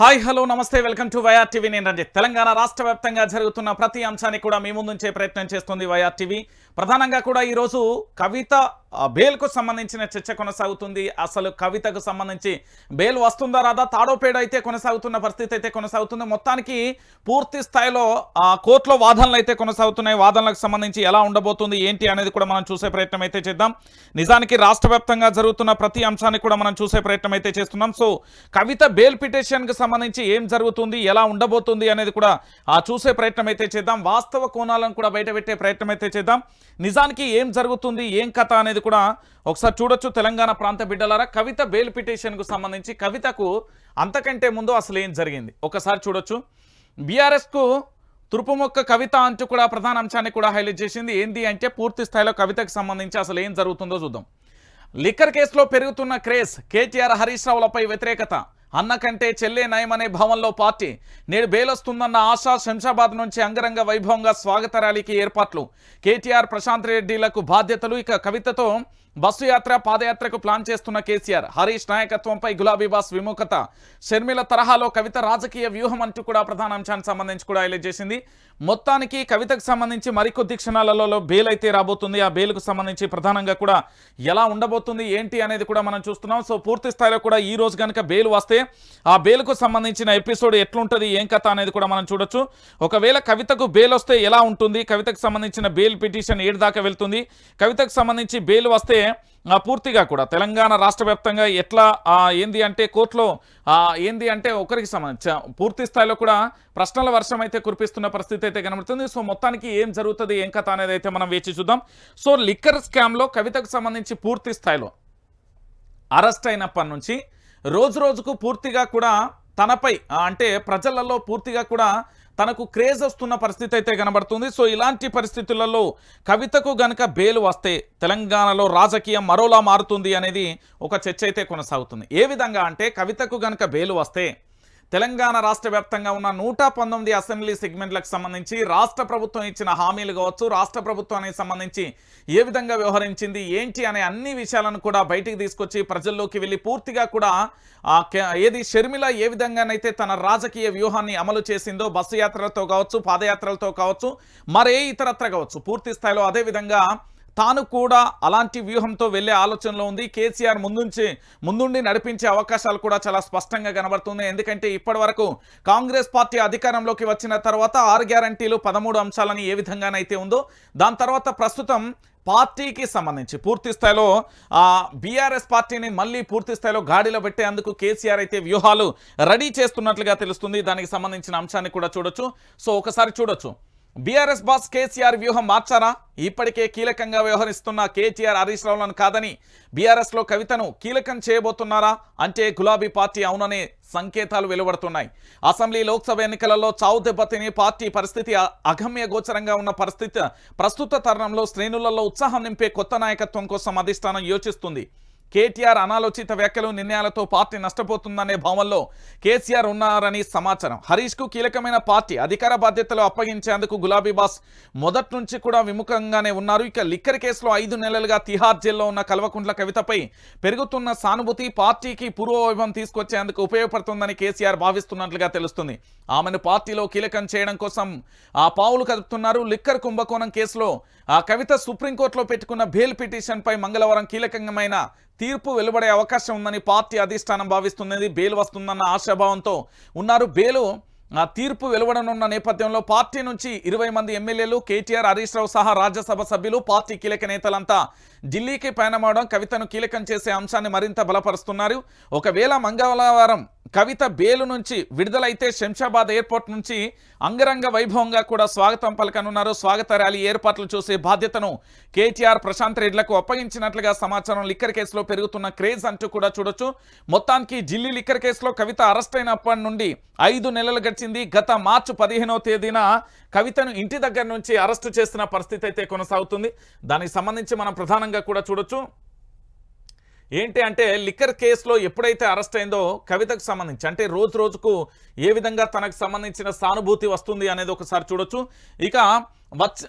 Hi hello నమస్తే welcome to YR TV. నేను రంజిత్. తెలంగాణ రాష్ట్ర వ్యాప్తంగా జరుగుతున్న ప్రతి అంశాన్ని కూడా మీ ముందుంచే ప్రయత్నం చేస్తుంది వైఆర్ టీవీ. ప్రధానంగా కూడా ఈరోజు కవిత బెయిల్కు సంబంధించిన చర్చ కొనసాగుతుంది. అసలు కవితకు సంబంధించి బెయిల్ వస్తుందా రాదా? తాడోపేడ అయితే కొనసాగుతున్న పరిస్థితి అయితే కొనసాగుతుంది. మొత్తానికి పూర్తి స్థాయిలో ఆ, కోర్టులో వాదనలు అయితే కొనసాగుతున్నాయి. వాదనలకు సంబంధించి ఎలా ఉండబోతుంది ఏంటి అనేది కూడా మనం చూసే ప్రయత్నం అయితే చేద్దాం. నిజానికి రాష్ట్ర వ్యాప్తంగా జరుగుతున్న ప్రతి అంశాన్ని కూడా మనం చూసే ప్రయత్నం అయితే చేస్తున్నాం. సో కవిత బెయిల్ పిటిషన్కి సంబంధించి ఏం జరుగుతుంది ఎలా ఉండబోతుంది అనేది కూడా ఆ చూసే ప్రయత్నం అయితే చేద్దాం. వాస్తవ కోణాలను కూడా బయటపెట్టే ప్రయత్నం అయితే చేద్దాం. నిజానికి ఏం జరుగుతుంది ఏం కథ అనేది కూడా ఒకసారి చూడొచ్చు తెలంగాణ ప్రాంత బిడ్డలారా. కవిత బెయిల్ పిటిషన్కు సంబంధించి కవితకు అంతకంటే ముందు అసలు ఏం జరిగింది? ఒకసారి చూడొచ్చు. బీఆర్ఎస్కు తురుపుమొక్క కవిత అంటూ కూడా ప్రధాన అంశాన్ని కూడా హైలైట్ చేసింది. ఏంది అంటే పూర్తి స్థాయిలో కవితకు సంబంధించి అసలు ఏం జరుగుతుందో చూద్దాం. లిక్కర్ కేసులో పెరుగుతున్న క్రేజ్ కేటీఆర్ హరీష్ రావులపై వ్యతిరేకత. అన్న కంటే చెల్లే నయమనే భావంలో పార్టీ. నేడు బేలొస్తుందన్న ఆశ శంషాబాద్ నుంచి అంగరంగ వైభవంగా స్వాగత ర్యాలీకి ఏర్పాట్లు. కేటీఆర్ ప్రశాంత్ రెడ్డిలకు బాధ్యతలు. ఇక కవితతో బస్సు యాత్ర పాదయాత్రకు ప్లాన్ చేస్తున్న కేసీఆర్. హరీష్ నాయకత్వంపై గులాబీ బాస్ విముఖత. షర్మిల తరహాలో కవిత రాజకీయ వ్యూహం అంటూ కూడా ప్రధాన అంశానికి సంబంధించి కూడా హైలైట్ చేసింది. మొత్తానికి కవితకు సంబంధించి మరికొద్ది క్షణాలలో బెయిల్ అయితే రాబోతుంది. ఆ బెయిల్కు సంబంధించి ప్రధానంగా కూడా ఎలా ఉండబోతుంది ఏంటి అనేది కూడా మనం చూస్తున్నాం. సో పూర్తి స్థాయిలో కూడా ఈ రోజు కనుక బెయిల్ వస్తే ఆ బెయిల్కు సంబంధించిన ఎపిసోడ్ ఎట్లుంటుంది ఏం కథ అనేది కూడా మనం చూడొచ్చు. ఒకవేళ కవితకు బెయిల్ వస్తే ఎలా ఉంటుంది కవితకు సంబంధించిన బెయిల్ పిటిషన్ ఏడు దాకా వెళ్తుంది కవితకు సంబంధించి బెయిల్ వస్తే ఆ, పూర్తిగా కూడా తెలంగాణ రాష్ట్ర వ్యాప్తంగా ఎట్లా ఏంది అంటే కోర్టులో ఏంది అంటే ఒకరికి సంబంధించి పూర్తి స్థాయిలో కూడా ప్రశ్నల వర్షం అయితే కురిపిస్తున్న పరిస్థితి అయితే కనబడుతుంది. సో మొత్తానికి ఏం జరుగుతుంది ఏం కథ అనేది అయితే మనం వేచి చూద్దాం. సో లిక్కర్ స్కామ్లో కవితకు సంబంధించి పూర్తి స్థాయిలో అరెస్ట్ అయినప్పటి నుంచి రోజు రోజుకు పూర్తిగా కూడా తనపై అంటే ప్రజలలో పూర్తిగా కూడా తనకు క్రేజ్ వస్తున్న పరిస్థితి అయితే కనబడుతుంది. సో ఇలాంటి పరిస్థితులలో కవితకు గనక బెయిల్ వస్తే తెలంగాణలో రాజకీయం మరోలా మారుతుంది అనేది ఒక చర్చ అయితే కొనసాగుతుంది. ఏ విధంగా అంటే కవితకు గనక బెయిల్ వస్తే తెలంగాణ రాష్ట్ర వ్యాప్తంగా ఉన్న నూట పంతొమ్మిది అసెంబ్లీ సెగ్మెంట్లకు సంబంధించి రాష్ట్ర ప్రభుత్వం ఇచ్చిన హామీలు కావచ్చు రాష్ట్ర ప్రభుత్వానికి సంబంధించి ఏ విధంగా వ్యవహరించింది ఏంటి అనే అన్ని విషయాలను కూడా బయటికి తీసుకొచ్చి ప్రజల్లోకి వెళ్ళి పూర్తిగా కూడా ఏది షర్మిల ఏ విధంగానైతే తన రాజకీయ వ్యూహాన్ని అమలు చేసిందో బస్సు యాత్రలతో కావచ్చు పాదయాత్రలతో కావచ్చు మరే ఇతరత్ర కావచ్చు పూర్తి స్థాయిలో అదే విధంగా తాను కూడా అలాంటి వ్యూహంతో వెళ్ళే ఆలోచనలో ఉంది. కేసీఆర్ ముందుంచి ముందుండి నడిపించే అవకాశాలు కూడా చాలా స్పష్టంగా కనబడుతుంది ఎందుకంటే ఇప్పటి కాంగ్రెస్ పార్టీ అధికారంలోకి వచ్చిన తర్వాత ఆరు గ్యారంటీలు పదమూడు అంశాలని ఏ విధంగానైతే ఉందో దాని తర్వాత ప్రస్తుతం పార్టీకి సంబంధించి పూర్తి స్థాయిలో బీఆర్ఎస్ పార్టీని మళ్ళీ పూర్తి స్థాయిలో గాడిలో పెట్టేందుకు కేసీఆర్ అయితే వ్యూహాలు రెడీ చేస్తున్నట్లుగా తెలుస్తుంది. దానికి సంబంధించిన అంశాన్ని కూడా చూడొచ్చు. సో ఒకసారి చూడొచ్చు. బీఆర్ఎస్ బాస్ కేసీఆర్ వ్యూహం మార్చారా? ఇప్పటికే కీలకంగా వ్యవహరిస్తున్న కేటీఆర్ హరీష్ రావులను కాదని బీఆర్ఎస్లో కవితను కీలకం చేయబోతున్నారా? అంటే గులాబీ పార్టీ అవుననే సంకేతాలు వెలువడుతున్నాయి. అసెంబ్లీ లోక్సభ ఎన్నికలలో చావు దెబ్బతిని పార్టీ పరిస్థితి అగమ్య గోచరంగా ఉన్న పరిస్థితి ప్రస్తుత తరుణంలో శ్రేణులలో ఉత్సాహం నింపే కొత్త నాయకత్వం కోసం అధిష్టానం యోచిస్తుంది. కేటీఆర్ అనాలోచిత వ్యాఖ్యలు నిర్ణయాలతో పార్టీ నష్టపోతుందనే భావంలో కేసీఆర్ ఉన్నారని సమాచారం. హరీష్కు కీలకమైన పార్టీ అధికార బాధ్యతలు అప్పగించేందుకు గులాబీ బాస్ మొదటి నుంచి కూడా విముఖంగానే ఉన్నారు. ఇక లిక్కర్ కేసులో ఐదు నెలలుగా తిహార్ జైల్లో ఉన్న కల్వకుంట్ల కవితపై పెరుగుతున్న సానుభూతి పార్టీకి పూర్వవైభవం తీసుకొచ్చేందుకు ఉపయోగపడుతుందని కేసీఆర్ భావిస్తున్నట్లుగా తెలుస్తుంది. ఆమెను పార్టీలో కీలకం చేయడం కోసం ఆ పావులు కదుపుతున్నారు. లిక్కర్ కుంభకోణం కేసులో ఆ కవిత సుప్రీంకోర్టులో పెట్టుకున్న బెయిల్ పిటిషన్ పై మంగళవారం కీలకమైన తీర్పు వెలువడే అవకాశం ఉందని పార్టీ అధిష్టానం భావిస్తున్నది. బెయిల్ వస్తుందన్న ఆశాభావంతో ఉన్నారు. బెయిలు ఆ తీర్పు వెలువడనున్న నేపథ్యంలో పార్టీ నుంచి ఇరవై మంది ఎమ్మెల్యేలు కేటీఆర్ హరీష్ రావు సహా రాజ్యసభ సభ్యులు పార్టీ కీలక నేతలంతా ఢిల్లీకి పయనమవడం కవితను కీలకం చేసే అంశాన్ని మరింత బలపరుస్తున్నారు. ఒకవేళ మంగళవారం కవిత బేలు నుంచి విడుదలైతే శంషాబాద్ ఎయిర్పోర్ట్ నుంచి అంగరంగ వైభవంగా కూడా స్వాగతం పలకనున్నారు. స్వాగత ర్యాలీ ఏర్పాట్లు చూసే బాధ్యతను కేటీఆర్ ప్రశాంత్ రెడ్లకు అప్పగించినట్లుగా సమాచారం లిక్కర్ కేసులో పెరుగుతున్న క్రేజ్ అంటూ కూడా చూడొచ్చు. మొత్తానికి ఢిల్లీ లిక్కర్ కేసులో కవిత అరెస్ట్ అయినప్పటి నుండి ఐదు నెలలు గడిచింది. గత మార్చి పదిహేనవ తేదీన కవితను ఇంటి దగ్గర నుంచి అరెస్టు చేస్తున్న పరిస్థితి అయితే కొనసాగుతుంది. దానికి సంబంధించి మనం ప్రధానంగా కూడా చూడొచ్చు. ఏంటి అంటే లిక్కర్ కేసులో ఎప్పుడైతే అరెస్ట్ అయిందో కవితకు సంబంధించి అంటే రోజు రోజుకు ఏ విధంగా తనకు సంబంధించిన సానుభూతి వస్తుంది అనేది ఒకసారి చూడొచ్చు. ఇక వచ్చ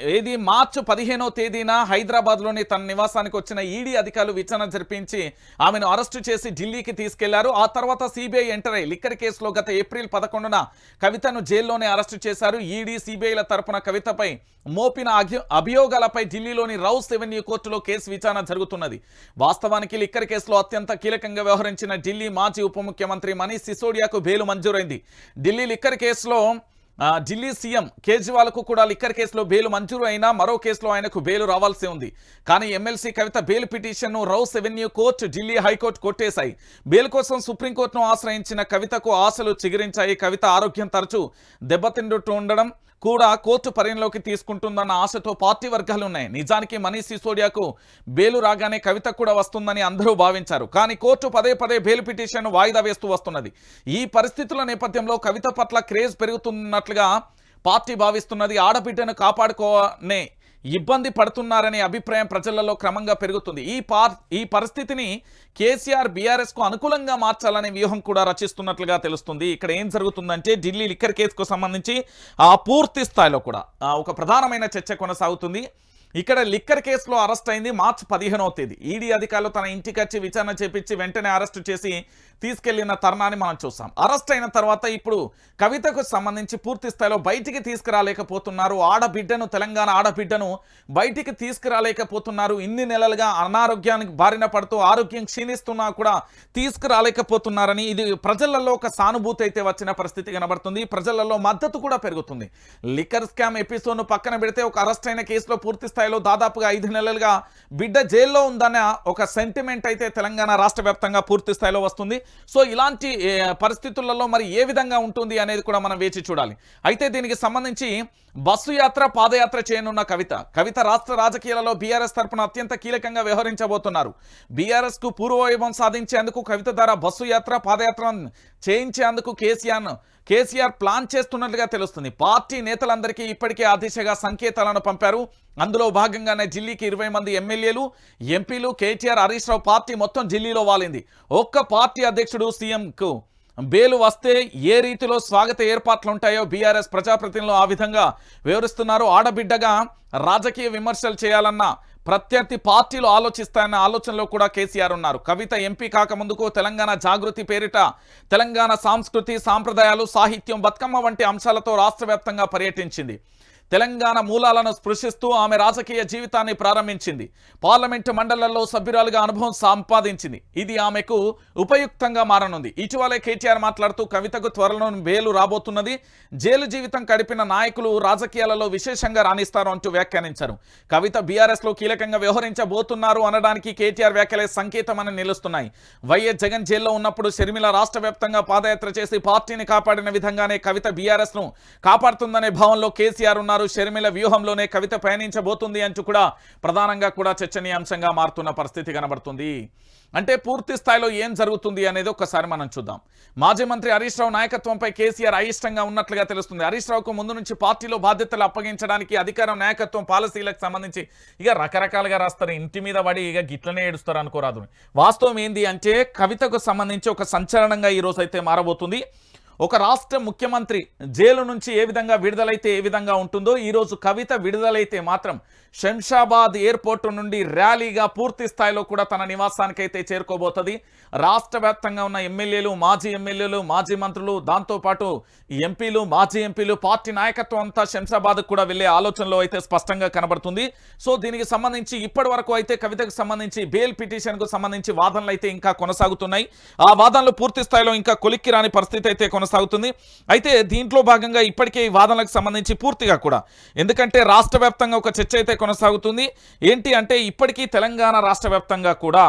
ఏది? మార్చి పదిహేనో తేదీన హైదరాబాద్లోని తన నివాసానికి వచ్చిన ఈడీ అధికారులు విచారణ జరిపించి ఆమెను అరెస్టు చేసి ఢిల్లీకి తీసుకెళ్ళారు. ఆ తర్వాత సిబిఐ ఎంటర్ అయ్యి లిక్కర్ కేసులో గత ఏప్రిల్ పదకొండున కవితను జైల్లోనే అరెస్టు చేశారు. ఈడీ సిబిఐల తరపున కవితపై మోపిన అభి- అభియోగాలపై ఢిల్లీలోని రౌస్ రెవెన్యూ కోర్టులో కేసు విచారణ జరుగుతున్నది. వాస్తవానికి లిక్కర్ కేసులో అత్యంత కీలకంగా వ్యవహరించిన ఢిల్లీ మాజీ ఉప ముఖ్యమంత్రి మనీష్ సిసోడియాకు బెయిల్ మంజూరైంది. ఢిల్లీ లిక్కర్ కేసులో ఢిల్లీ సీఎం కేజ్రీవాల్కు కూడా లిక్కర్ కేసులో బెయిల్ మంజూరు అయినా మరో కేసులో ఆయనకు బెయిల్ రావాల్సి ఉంది. కానీ ఎమ్మెల్సీ కవిత బెయిల్ పిటిషన్ను Rouse Avenue court Delhi high court కొట్టేశాయి. Bail కోసం సుప్రీంకోర్టును ఆశ్రయించిన కవితకు ఆశలు చిగురించాయి. కవిత ఆరోగ్యం తరచూ దెబ్బతింటుతూ ఉండడం కూడా కోర్టు పరిగణలోకి తీసుకుంటుందన్న ఆశతో పార్టీ వర్గాలు ఉన్నాయి. నిజానికి మనీష్ సిసోడియాకు బెయిలు రాగానే కవిత కూడా వస్తుందని అందరూ భావించారు. కానీ కోర్టు పదే పదే బెయిల్ పిటిషన్ వాయిదా వేస్తూ వస్తున్నది. ఈ పరిస్థితుల నేపథ్యంలో కవిత పట్ల క్రేజ్ పెరుగుతున్నట్లుగా పార్టీ భావిస్తున్నది. ఆడబిడ్డను కాపాడుకోనే ఇబ్బంది పడుతున్నారనే అభిప్రాయం ప్రజలలో క్రమంగా పెరుగుతుంది. ఈ పార్ ఈ పరిస్థితిని కేసీఆర్ బీఆర్ఎస్కు అనుకూలంగా మార్చాలనే వ్యూహం కూడా రచిస్తున్నట్లుగా తెలుస్తుంది. ఇక్కడ ఏం జరుగుతుందంటే ఢిల్లీ లిక్కర్ కేసుకు సంబంధించి ఆ పూర్తి స్థాయిలో కూడా ఒక ప్రధానమైన చర్చ కొనసాగుతుంది. ఇక్కడ లిక్కర్ కేసులో అరెస్ట్ అయింది మార్చి పదిహేనవ తేదీ. ఈడీ అధికారులు తన ఇంటికి వచ్చి విచారణ చేపించి వెంటనే అరెస్టు చేసి తీసుకెళ్ళిన తరుణాన్ని మనం చూసాం. అరెస్ట్ అయిన తర్వాత ఇప్పుడు కవితకు సంబంధించి పూర్తి స్థాయిలో బయటికి తీసుకురాలేకపోతున్నారు. ఆడబిడ్డను తెలంగాణ ఆడబిడ్డను బయటికి తీసుకురాలేకపోతున్నారు. ఇన్ని నెలలుగా అనారోగ్యానికి బారిన పడుతూ ఆరోగ్యం క్షీణిస్తున్నా కూడా తీసుకురాలేకపోతున్నారని ఇది ప్రజలలో ఒక సానుభూతి అయితే వచ్చిన పరిస్థితి కనబడుతుంది. ప్రజలలో మద్దతు కూడా పెరుగుతుంది. లిక్కర్ స్కామ్ ఎపిసోడ్ను పక్కన పెడితే ఒక అరెస్ట్ అయిన కేసులో పూర్తి స్థాయిలో దాదాపుగా ఐదు నెలలుగా బిడ్డ జైల్లో ఉందన్న ఒక సెంటిమెంట్ అయితే తెలంగాణ రాష్ట్ర వ్యాప్తంగా పూర్తి స్థాయిలో వస్తుంది. సో ఇలాంటి పరిస్థితులలో మరి ఏ విధంగా ఉంటుంది అనేది కూడా మనం వేచి చూడాలి. అయితే దీనికి సంబంధించి బస్సు యాత్ర పాదయాత్ర చేయనున్న కవిత. కవిత రాష్ట్ర రాజకీయాలలో బీఆర్ఎస్ తరపున అత్యంత కీలకంగా వ్యవహరించబోతున్నారు. బీఆర్ఎస్కు పూర్వవైభవం సాధించేందుకు కవిత ద్వారా బస్సు యాత్ర పాదయాత్ర చేయించేందుకు కేసీఆర్ కేసీఆర్ ప్లాన్ చేస్తున్నట్లుగా తెలుస్తుంది. పార్టీ నేతలందరికీ ఇప్పటికే ఆ దిశగా సంకేతాలను పంపారు. అందులో భాగంగానే ఢిల్లీకి ఇరవై మంది ఎమ్మెల్యేలు ఎంపీలు కేటీఆర్ హరీష్ రావు పార్టీ మొత్తం ఢిల్లీలో వాలింది. ఒక్క పార్టీ అధ్యక్షుడు సీఎంకు బేలు వస్తే ఏ రీతిలో స్వాగత ఏర్పాట్లు ఉంటాయో బీఆర్ఎస్ ప్రజాప్రతినిధులు ఆ విధంగా వివరిస్తున్నారు. ఆడబిడ్డగా రాజకీయ విమర్శలు చేయాలన్న ప్రత్యర్థి పార్టీలు ఆలోచిస్తాయన్న ఆలోచనలో కూడా కేసీఆర్ ఉన్నారు. కవిత ఎంపీ కాకముందుకు తెలంగాణ జాగృతి పేరిట తెలంగాణ సాంస్కృతి సాంప్రదాయాలు సాహిత్యం బతుకమ్మ వంటి అంశాలతో రాష్ట్ర పర్యటించింది. తెలంగాణ మూలాలను స్పృశిస్తూ ఆమె రాజకీయ జీవితాన్ని ప్రారంభించింది. పార్లమెంటు మండలాల్లో సభ్యురాలుగా అనుభవం సంపాదించింది. ఇది ఆమెకు ఉపయుక్తంగా మారనుంది. ఇటీవలే కేటీఆర్ మాట్లాడుతూ కవితకు త్వరలో బేలు రాబోతున్నది. జైలు జీవితం గడిపిన నాయకులు రాజకీయాలలో విశేషంగా రాణిస్తారు అంటూ వ్యాఖ్యానించారు. కవిత బీఆర్ఎస్లో కీలకంగా వ్యవహరించబోతున్నారు అనడానికి కేటీఆర్ వ్యాఖ్యలే సంకేతమని నిలుస్తున్నాయి. వైఎస్ జగన్ జైల్లో ఉన్నప్పుడు షర్మిల రాష్ట్ర వ్యాప్తంగా పాదయాత్ర చేసి పార్టీని కాపాడిన విధంగానే కవిత బీఆర్ఎస్ను కాపాడుతుందనే భావంలో కేసీఆర్ ఉన్నారు. షర్మిల వ్యూహంలోనే కవిత పయనించబోతుంది అంటూ కూడా ప్రధానంగా కూడా చర్చనీయాంశంగా మారుతున్న పరిస్థితి కనబడుతుంది. అంటే పూర్తి స్థాయిలో ఏం జరుగుతుంది అనేది ఒకసారి మనం చూద్దాం. మాజీ మంత్రి హరీష్ రావు నాయకత్వంపై కేసీఆర్ అయిష్టంగా ఉన్నట్లుగా తెలుస్తుంది. హరీష్ రావుకు ముందు నుంచి పార్టీలో బాధ్యతలు అప్పగించడానికి అధికారం నాయకత్వం పాలసీలకు సంబంధించి ఇక రకరకాలుగా రాస్తారు. ఇంటి మీద పడి ఇక గిట్లనే ఏడుస్తారు అనుకోరాదు. వాస్తవం ఏంది అంటే కవితకు సంబంధించి ఒక సంచలనంగా ఈ రోజు అయితే మారబోతుంది. ఒక రాష్ట్ర ముఖ్యమంత్రి జైలు నుంచి ఏ విధంగా విడుదలైతే ఏ విధంగా ఉంటుందో ఈరోజు కవిత విడుదలైతే మాత్రం శంషాబాద్ ఎయిర్పోర్ట్ నుండి ర్యాలీగా పూర్తి స్థాయిలో కూడా తన నివాసానికైతే చేరుకోబోతుంది. రాష్ట్ర వ్యాప్తంగా ఉన్న ఎమ్మెల్యేలు మాజీ ఎమ్మెల్యేలు మాజీ మంత్రులు దాంతోపాటు ఎంపీలు మాజీ ఎంపీలు పార్టీ నాయకత్వం అంతా శంషాబాద్ కూడా వెళ్ళే ఆలోచనలో అయితే స్పష్టంగా కనబడుతుంది. సో దీనికి సంబంధించి ఇప్పటి వరకు అయితే కవితకు సంబంధించి బెయిల్ పిటిషన్కు సంబంధించి వాదనలు అయితే ఇంకా కొనసాగుతున్నాయి. ఆ వాదనలు పూర్తి స్థాయిలో ఇంకా కొలిక్కి రాని పరిస్థితి అయితే కొనసాగుతుంది. అయితే దీంట్లో భాగంగా ఇప్పటికే ఈ వాదనలకు సంబంధించి పూర్తిగా కూడా. ఎందుకంటే రాష్ట్ర వ్యాప్తంగా ఒక చర్చ అయితే కొనసాగుతుంది. ఏంటి అంటే ఇప్పటికీ తెలంగాణ రాష్ట్ర వ్యాప్తంగా కూడా